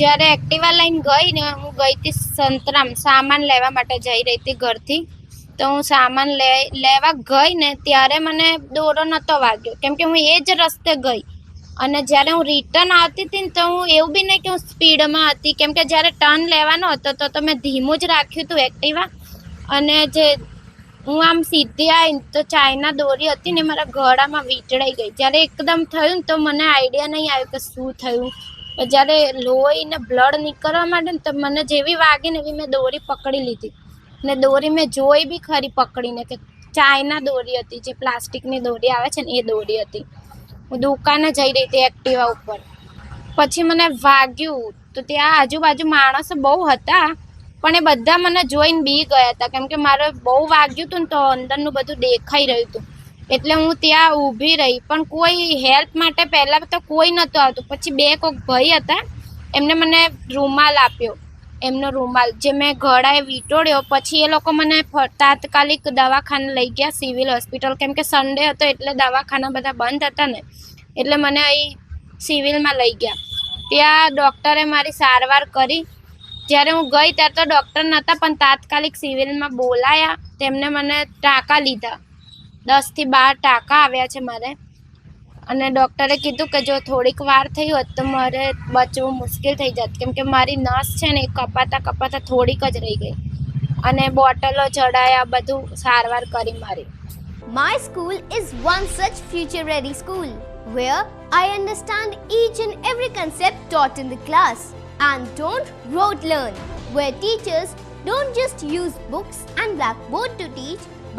જ્યારે એક્ટિવા લઈને ગઈ ને હું ગઈ હતી સંતરામ, સામાન લેવા માટે જઈ રહી હતી ઘરથી. તો હું સામાન લે, લેવા ગઈ ને ત્યારે મને દોરો નહોતો વાગ્યો. કેમ કે હું એ જ રસ્તે ગઈ. અને જ્યારે હું રિટર્ન આવતી હતી ને તો હું એવું બી નહીં કે હું સ્પીડમાં હતી. કેમ કે જ્યારે ટર્ન લેવાનો હતો તો તો મેં ધીમું જ રાખ્યું હતું એક્ટિવા અને જે હું આમ સીધી આવી તો ચાઇના દોરી હતી ને મારા ગળામાં વીંટળાઈ ગઈ. જ્યારે એકદમ થયું ને તો મને આઈડિયા નહીં આવ્યો કે શું થયું. જ્યારે લોહીને બ્લડ નીકળવા માંડે ને તો મને જેવી વાગે ને એવી મેં દોરી પકડી લીધી. ને દોરી મેં જોઈ બી ખરી પકડીને કે ચાઇના દોરી હતી, જે પ્લાસ્ટિકની દોરી આવે છે ને એ દોરી હતી. હું દુકાને જઈ રહી હતી એક્ટિવા ઉપર. પછી મને વાગ્યું તો ત્યાં આજુબાજુ માણસો બહુ હતા, પણ એ બધા મને જોઈને બી ગયા હતા. કેમ કે મારે બહુ વાગ્યું હતું ને તો અંદરનું બધું દેખાઈ રહ્યું હતું. એટલે હું ત્યાં ઊભી રહી. પણ કોઈ હેલ્પ માટે પહેલાં તો કોઈ નહોતું આવતું. પછી બે કોઈક ભાઈ હતા. એમને મને રૂમાલ આપ્યો. એમનો રૂમાલ. જે મેં ગળાએ વીંટોળ્યો. પછી એ લોકો મને તાત્કાલિક દવાખાને લઈ ગયા, સિવિલ હોસ્પિટલ. કેમ કે સન્ડે હતો એટલે દવાખાના બધા બંધ હતા ને. એટલે મને અહીં સિવિલમાં લઈ ગયા. ત્યાં ડૉક્ટરે મારી સારવાર કરી. જ્યારે હું ગઈ ત્યારે તો ડૉક્ટર નહોતા, પણ તાત્કાલિક સિવિલમાં બોલાયા. તેમને મને ટાંકા લીધા. દસથી બાર ટાંકા આવ્યા છે મારે અને ડૉક્ટરે કીધું કે જો થોડીક વાર થઈ હોત તો મારે બચવું મુશ્કેલ થઈ જાત કેમ કે મારી નસ છે ને એ કપાતા કપાતા થોડીક જ રહી ગઈ અને બોટલો ચડાયા બધું સારવાર કરી મારી My school is one such future ready school where I understand each and every concept taught in the class and don't rote learn, where teachers don't just use books and blackboard to teach